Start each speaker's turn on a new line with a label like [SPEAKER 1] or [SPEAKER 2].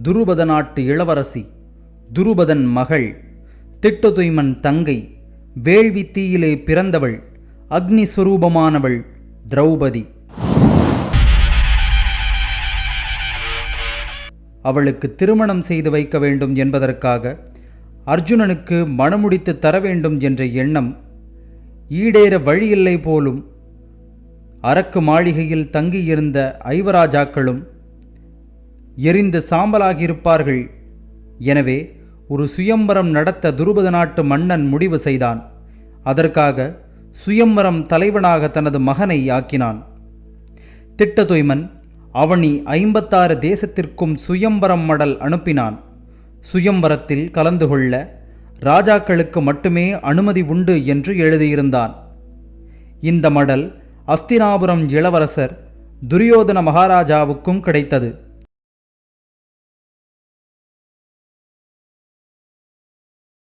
[SPEAKER 1] துருபத நாட்டு இளவரசி துருபதன் மகள் திட்டதுய்மன் தங்கை வேள்வி தீயிலே பிறந்தவள் அக்னி சுரூபமானவள் திரௌபதி. அவளுக்கு திருமணம் செய்து வைக்க வேண்டும் என்பதற்காக அர்ஜுனனுக்கு மணமுடித்து தர வேண்டும் என்ற எண்ணம் ஈடேற வழியில்லை போலும் அரக்கு மாளிகையில் தங்கியிருந்த ஐவராஜாக்களும் எரிந்து சாம்பலாகியிருப்பார்கள். எனவே ஒரு சுயம்பரம் நடத்த துருபத நாட்டு மன்னன் முடிவு செய்தான். அதற்காக சுயம்பரம் தலைவனாக தனது மகனை ஆக்கினான். திட்டதுய்மன் அவனி ஐம்பத்தாறு தேசத்திற்கும் சுயம்பரம் மடல் அனுப்பினான். சுயம்பரத்தில் கலந்து கொள்ள ராஜாக்களுக்கு மட்டுமே அனுமதி உண்டு என்று எழுதியிருந்தான். இந்த மடல் அஸ்தினாபுரம் இளவரசர் துரியோதன மகாராஜாவுக்கும் கிடைத்தது.